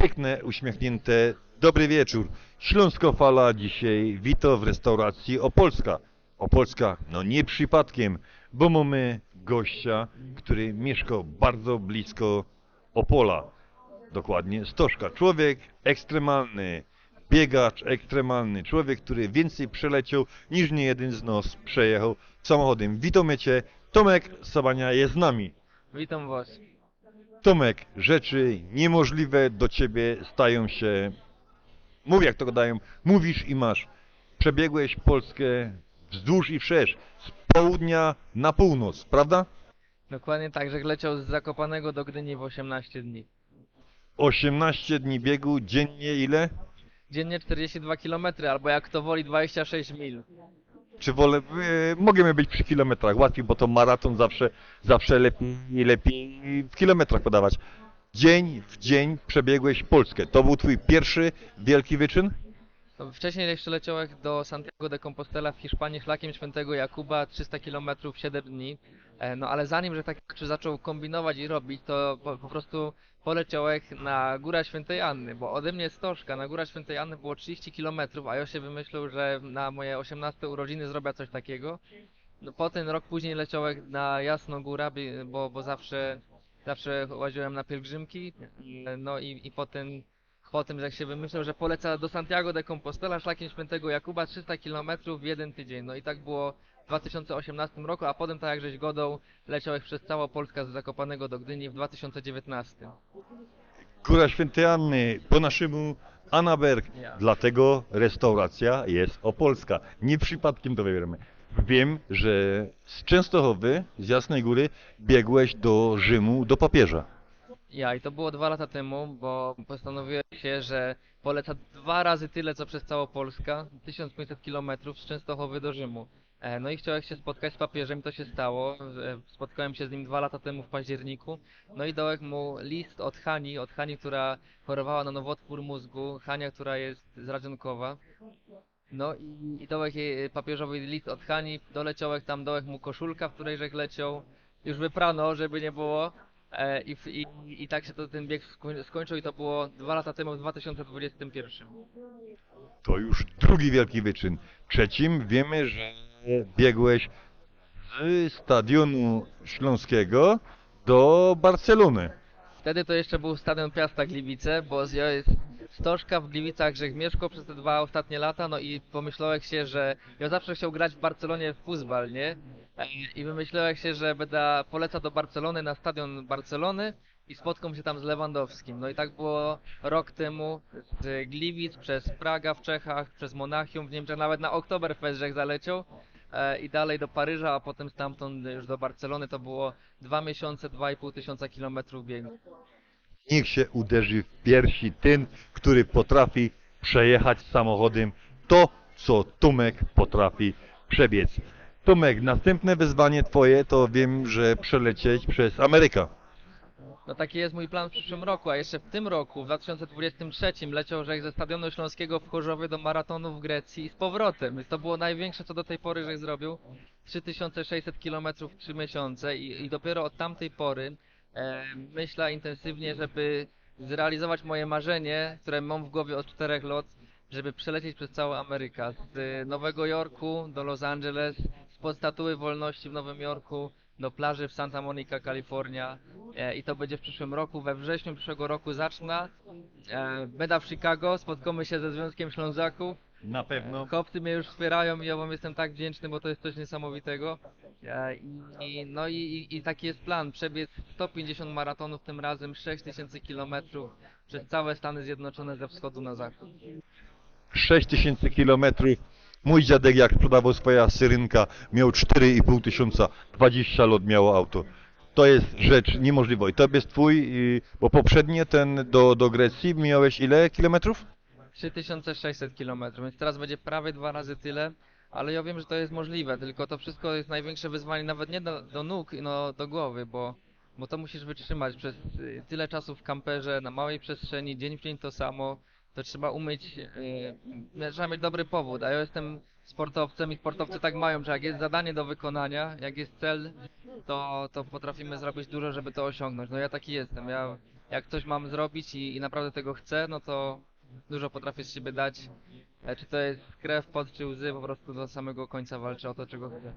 piękne, uśmiechnięte. Dobry wieczór. Śląsko Fala dzisiaj wita w restauracji Opolska. Opolska, no nie przypadkiem, bo mamy gościa, który mieszka bardzo blisko Opola. Dokładnie Stożka. Człowiek ekstremalny, biegacz ekstremalny, człowiek, który więcej przeleciał niż nie jeden z nas przejechał samochodem. Witamy Cię. Tomek Sabania jest z nami. Witam Was. Tomek, rzeczy niemożliwe do ciebie stają się. Mów jak to gadają, mówisz i masz. Przebiegłeś Polskę wzdłuż i wszerz, z południa na północ, prawda? Dokładnie tak, że leciał z Zakopanego do Gdyni w 18 dni. 18 dni biegu, dziennie ile? Dziennie 42 km, albo jak kto woli 26 mil. Czy wolę, e, możemy być przy kilometrach, łatwiej, bo to maraton zawsze, zawsze lepiej, lepiej w kilometrach podawać. Dzień w dzień przebiegłeś Polskę. To był twój pierwszy wielki wyczyn? Wcześniej jeszcze leciałem do Santiago de Compostela w Hiszpanii szlakiem świętego Jakuba 300 km w 7 dni. E, No ale zanim, że tak rzeczy zaczął kombinować i robić, to po, po prostu poleciałem na Górę Świętej Anny, bo ode mnie Stożka na Górę Świętej Anny było 30 km, a ja się wymyślił, że na moje 18 urodziny zrobię coś takiego. No, potem rok później leciałem na Jasną Górę, bo, bo zawsze, zawsze łaziłem na pielgrzymki. No i, i potem, potem jak się wymyślał, że poleca do Santiago de Compostela szlakiem świętego Jakuba 300 km w jeden tydzień. No i tak było 2018 roku, a potem tak jak żeś godą, leciałeś przez całą Polskę z Zakopanego do Gdyni w 2019. Góra Świętej Anny, po naszemu Anaberg. Dlatego restauracja jest opolska. Nie przypadkiem to wybieramy. Wiem, że z Częstochowy, z Jasnej Góry, biegłeś do Rzymu, do papieża. Ja i to było dwa lata temu, bo postanowiłem się, że poleca dwa razy tyle co przez całą Polskę, 1500 km z Częstochowy do Rzymu. E, No i chciałem się spotkać z papieżem, to się stało. E, Spotkałem się z nim dwa lata temu w październiku. No i dałem mu list od Hani, od Hani, która chorowała na nowotwór mózgu, Hania, która jest z Radzionkowa. No i, i dołek jej papieżowy list od Hani, doleciałek tam, dołek mu koszulka, w której żech leciał. Już wyprano, żeby nie było. E, i, i, I tak się to ten bieg skoń- skończył i to było dwa lata temu w 2021. To już drugi wielki wyczyn. Trzecim wiemy, że biegłeś z Stadionu Śląskiego do Barcelony. Wtedy to jeszcze był stadion Piasta Gliwice, bo z Stożka w Gliwicach, że mieszkał przez te dwa ostatnie lata, no i pomyślałem się, że ja zawsze chciał grać w Barcelonie w futbal, nie? I wymyślałem się, że będę poleca do Barcelony na stadion Barcelony i spotkam się tam z Lewandowskim. No i tak było rok temu z Gliwic przez Praga w Czechach, przez Monachium w Niemczech, nawet na Oktoberfest żech zaleciał i dalej do Paryża, a potem stamtąd już do Barcelony to było dwa miesiące, dwa i pół tysiąca kilometrów biegu. Niech się uderzy w piersi ten, który potrafi przejechać samochodem to, co Tomek potrafi przebiec. Tomek, następne wyzwanie twoje to wiem, że przelecieć przez Amerykę. No taki jest mój plan w przyszłym roku, a jeszcze w tym roku, w 2023 leciał Żech ze Stadionu Śląskiego w Chorzowie do maratonu w Grecji i z powrotem. To było największe, co do tej pory Żech zrobił. 3600 km w 3 miesiące i, i dopiero od tamtej pory e, myślę intensywnie, żeby zrealizować moje marzenie, które mam w głowie od 4 lat, żeby przelecieć przez całą Amerykę. Z e, Nowego Jorku do Los Angeles, spod Statuły Wolności w Nowym Jorku do plaży w Santa Monica, Kalifornia. E, I to będzie w przyszłym roku. We wrześniu przyszłego roku zacznę. E, będę w Chicago, spotkamy się ze Związkiem Ślązaków. Na pewno. Chłopcy mnie już wspierają i ja wam jestem tak wdzięczny, bo to jest coś niesamowitego. E, I, no i, i, taki jest plan, przebiec 150 maratonów tym razem, 6000 kilometrów przez całe Stany Zjednoczone ze wschodu na zachód. 6000 kilometrów. Mój dziadek jak sprzedawał swoja syrynka miał 4,5 tysiąca, 20 lat miało auto. To jest rzecz niemożliwa. I to jest twój, bo poprzednie ten do, do Grecji miałeś ile kilometrów? 3600 km, więc teraz będzie prawie dwa razy tyle, ale ja wiem, że to jest możliwe, tylko to wszystko jest największe wyzwanie nawet nie do, do nóg, no do głowy, bo, bo to musisz wytrzymać przez y, tyle czasu w kamperze, na małej przestrzeni, dzień w dzień to samo, to trzeba umieć, yy, trzeba mieć dobry powód, a ja jestem sportowcem i sportowcy tak mają, że jak jest zadanie do wykonania, jak jest cel, to, to potrafimy zrobić dużo, żeby to osiągnąć. No ja taki jestem, ja jak coś mam zrobić i, i naprawdę tego chcę, no to dużo potrafię z siebie dać. E, Czy to jest krew, pot czy łzy, po prostu do samego końca walczę o to, czego chcę.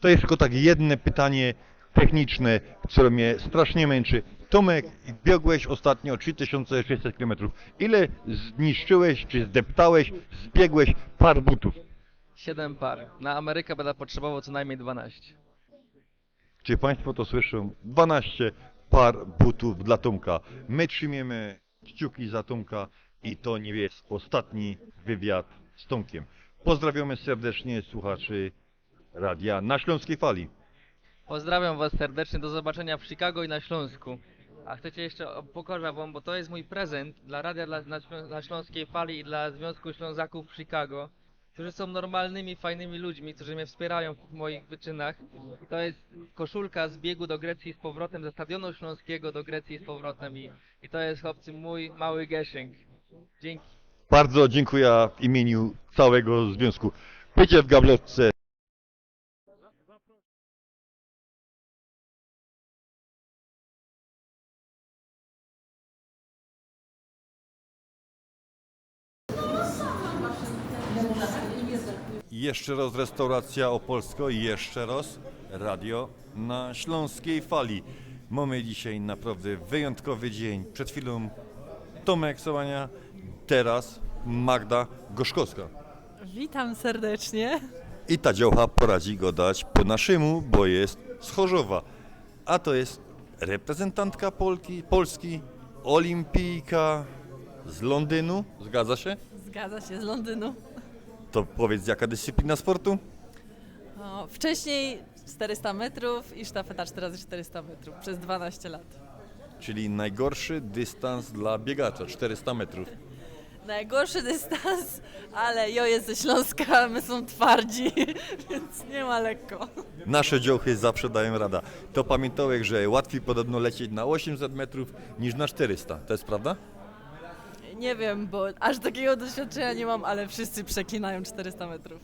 To jest tylko tak jedno pytanie techniczne, które mnie strasznie męczy. Tomek, biegłeś ostatnio 3600 km. Ile zniszczyłeś, czy zdeptałeś, zbiegłeś par butów? Siedem par. Na Amerykę będę potrzebował co najmniej 12. Czy Państwo to słyszą? 12 par butów dla Tomka. My trzymiemy kciuki za Tomka i to nie jest ostatni wywiad z Tomkiem. Pozdrawiamy serdecznie słuchaczy radia na Śląskiej Fali. Pozdrawiam Was serdecznie, do zobaczenia w Chicago i na Śląsku. A chcecie jeszcze pokażę Wam, bo to jest mój prezent dla Radia dla, Śląskiej Fali i dla Związku Ślązaków w Chicago, którzy są normalnymi, fajnymi ludźmi, którzy mnie wspierają w moich wyczynach. To jest koszulka z biegu do Grecji z powrotem, ze Stadionu Śląskiego do Grecji z powrotem i, i to jest chłopcy mój mały Geszynk. Dzięki. Bardzo dziękuję w imieniu całego związku. Bycie w gablotce. Jeszcze raz restauracja Opolsko i jeszcze raz radio na Śląskiej Fali. Mamy dzisiaj naprawdę wyjątkowy dzień. Przed chwilą Tomek Sołania, teraz Magda Gorzkowska. Witam serdecznie. I ta działka poradzi go dać po naszemu, bo jest z Chorzowa. A to jest reprezentantka Polki, Polski, olimpijka z Londynu. Zgadza się? Zgadza się z Londynu. To powiedz, jaka dyscyplina sportu? O, wcześniej 400 metrów i sztafeta 4x400 metrów przez 12 lat. Czyli najgorszy dystans dla biegacza, 400 metrów. Najgorszy dystans, ale jo jest ze Śląska, my są twardzi, więc nie ma lekko. Nasze działchy zawsze dają rada. To pamiętałeś, że łatwiej podobno lecieć na 800 metrów niż na 400. To jest prawda? Nie wiem, bo aż takiego doświadczenia nie mam, ale wszyscy przeklinają 400 metrów.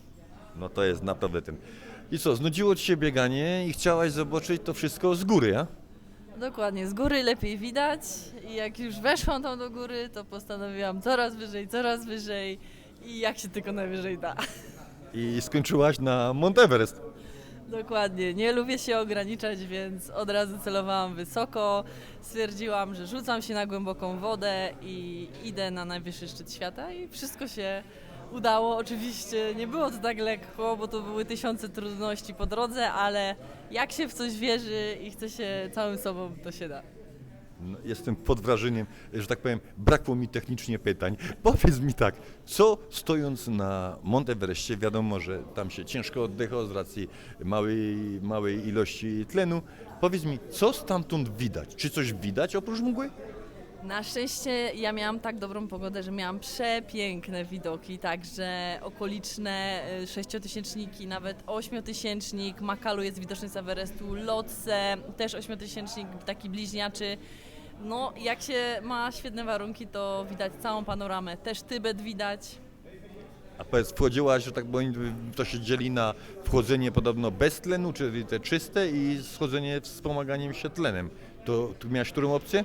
No to jest naprawdę ten. I co, znudziło ci się bieganie i chciałaś zobaczyć to wszystko z góry, a? Dokładnie, z góry lepiej widać i jak już weszłam tam do góry, to postanowiłam coraz wyżej, coraz wyżej i jak się tylko najwyżej da. I skończyłaś na Mount Everest. Dokładnie, nie lubię się ograniczać, więc od razu celowałam wysoko. Stwierdziłam, że rzucam się na głęboką wodę i idę na najwyższy szczyt świata i wszystko się udało. Oczywiście nie było to tak lekko, bo to były tysiące trudności po drodze, ale jak się w coś wierzy i chce się całym sobą, to się da. Jestem pod wrażeniem, że tak powiem, brakło mi technicznie pytań. Powiedz mi tak, co stojąc na Mount Everestie, wiadomo, że tam się ciężko oddycha z racji małej, małej ilości tlenu. Powiedz mi, co stamtąd widać? Czy coś widać oprócz mgły? Na szczęście ja miałam tak dobrą pogodę, że miałam przepiękne widoki, także okoliczne y, sześciotysięczniki, nawet ośmiotysięcznik, Makalu jest widoczny z Everestu, Lotse, też ośmiotysięcznik, taki bliźniaczy. No, jak się ma świetne warunki, to widać całą panoramę, też Tybet widać. A powiedz, wchodziłaś, że tak powiem, to się dzieli na wchodzenie podobno bez tlenu, czyli te czyste i schodzenie wspomaganiem się tlenem. To tu miałaś którą opcję?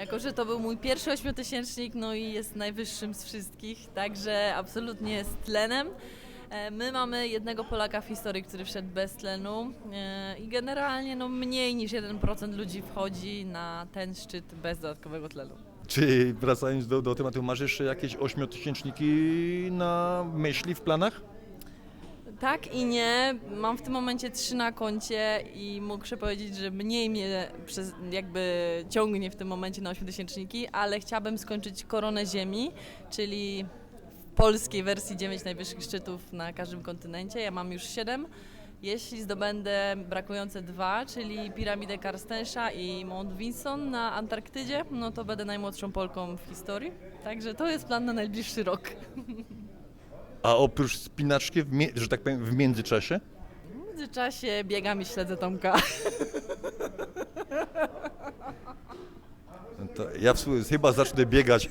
Jako, że to był mój pierwszy ośmiotysięcznik, no i jest najwyższym z wszystkich, także absolutnie jest tlenem. E, My mamy jednego Polaka w historii, który wszedł bez tlenu e, i generalnie no, mniej niż 1% ludzi wchodzi na ten szczyt bez dodatkowego tlenu. Czy wracając do, do tematu, masz jeszcze jakieś ośmiotysięczniki na myśli, w planach? Tak i nie. Mam w tym momencie trzy na koncie i muszę powiedzieć, że mniej mnie przez, jakby ciągnie w tym momencie na ośmiotysięczniki, ale chciałabym skończyć koronę Ziemi, czyli w polskiej wersji 9 najwyższych szczytów na każdym kontynencie. Ja mam już 7. Jeśli zdobędę brakujące dwa, czyli piramidę Karstensza i Mount Vinson na Antarktydzie, no to będę najmłodszą Polką w historii. Także to jest plan na najbliższy rok. A oprócz spinaczki, w, mie- że tak powiem, w międzyczasie? W międzyczasie biegam i śledzę Tomka. No To ja w sumie chyba zacznę biegać.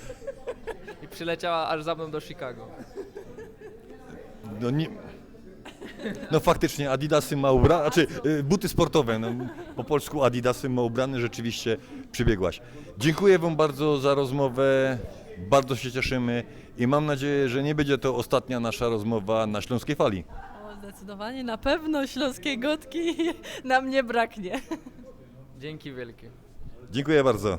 I przyleciała aż za mną do Chicago. No, nie, no faktycznie Adidasy ma ubrane, znaczy y, buty sportowe, no, po polsku Adidasy ma ubrane, rzeczywiście przybiegłaś. Dziękuję Wam bardzo za rozmowę, bardzo się cieszymy i mam nadzieję, że nie będzie to ostatnia nasza rozmowa na Śląskiej Fali. O, zdecydowanie na pewno śląskiej gotki nam nie braknie. Dzięki wielkie. Dziękuję bardzo.